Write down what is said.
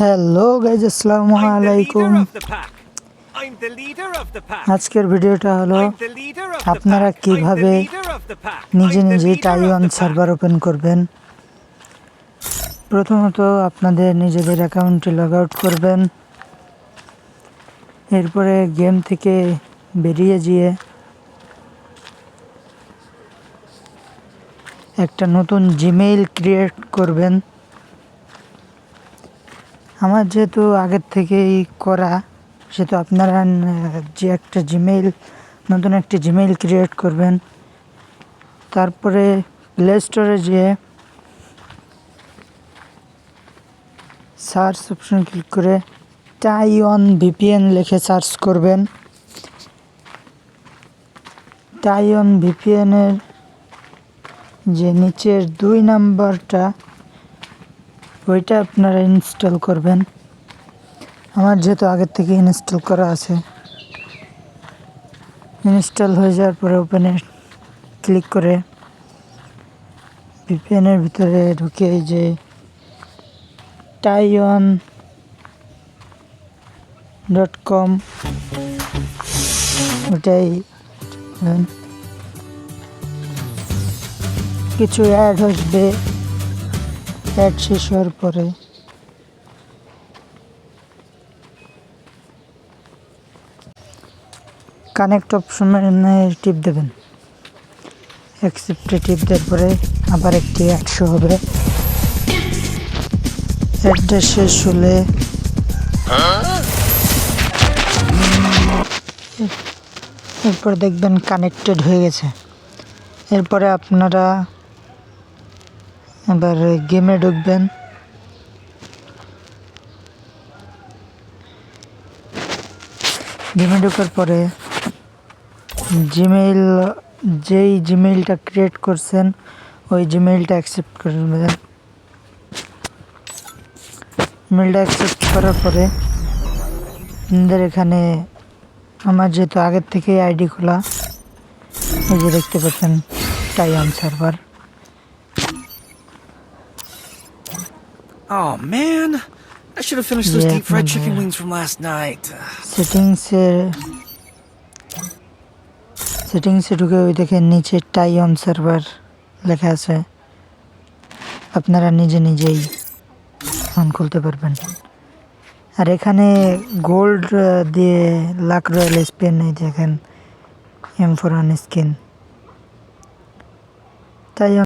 Hello guys আসসালামু আলাইকুম. আজকের ভিডিওটা হলো আপনারা. কীভাবে. নিজে নিজে টাইওয়ান সার্ভার ওপেন করবেন প্রথমত আপনাদের নিজেদের অ্যাকাউন্টে লগ আউট করবেন এরপরে গেম থেকে বেরিয়ে গিয়ে একটা নতুন জিমেইল ক্রিয়েট করবেন আমার যেহেতু আগের থেকেই করা, সেহেতু আপনারা যে একটা জিমেইল নতুন একটি জিমেইল ক্রিয়েট করবেন। তারপরে প্লে স্টোরে যেয়ে সার্চ অপশন ক্লিক করে টাইওয়ান ভিপিএন লিখে সার্চ করবেন। টাই টাইওয়ান ভিপিএনের যে নিচের দুই নাম্বারটা ওইটা আপনারা ইনস্টল করবেন। আমার যেহেতু আগের থেকে ইনস্টল করা আছে। ইনস্টল হয়ে যাওয়ার পরে ওপেনে ক্লিক করে ভিপিএনের ভিতরে ঢুকে যে টাইওয়ান ডট কম ওটাই। কিছু অ্যাড আসবে। অ্যাড শেষ হওয়ার পরে। কানেক্ট অপশনে টিপ দেবেন। অ্যাকসেপ্টে টিপ দেওয়ার পরে আবার একটি একশো হবে। অ্যাডটা শেষ হলে এরপর দেখবেন কানেক্টেড হয়ে গেছে। এরপরে আপনারা এবার গেমে ঢুকবেন। গেমে ঢোকার পরে জিমেইল যেই জিমেইলটা ক্রিয়েট করছেন, ওই জিমেইলটা অ্যাকসেপ্ট করবেন ইমেলটা অ্যাকসেপ্ট করার পরে আপনাদের এখানে আমার যেহেতু আগের থেকেই আইডি খোলা, এই যে দেখতে পাচ্ছেন time server Oh man, I should have finished those Yeah, deep fried man, chicken yeah. wings from last night. সেটিংসে সেটিংসে ঢুকে ওই দেখেন নিচে টাই অন সার্ভার লেখা আছে আপনারা নিজে নিজেই অন খুলতে পারবেন আর এখানে গোল্ড দিয়ে লাক রয়্যাল স্পেন এই দেখেন এম ফোর স্কিন তাই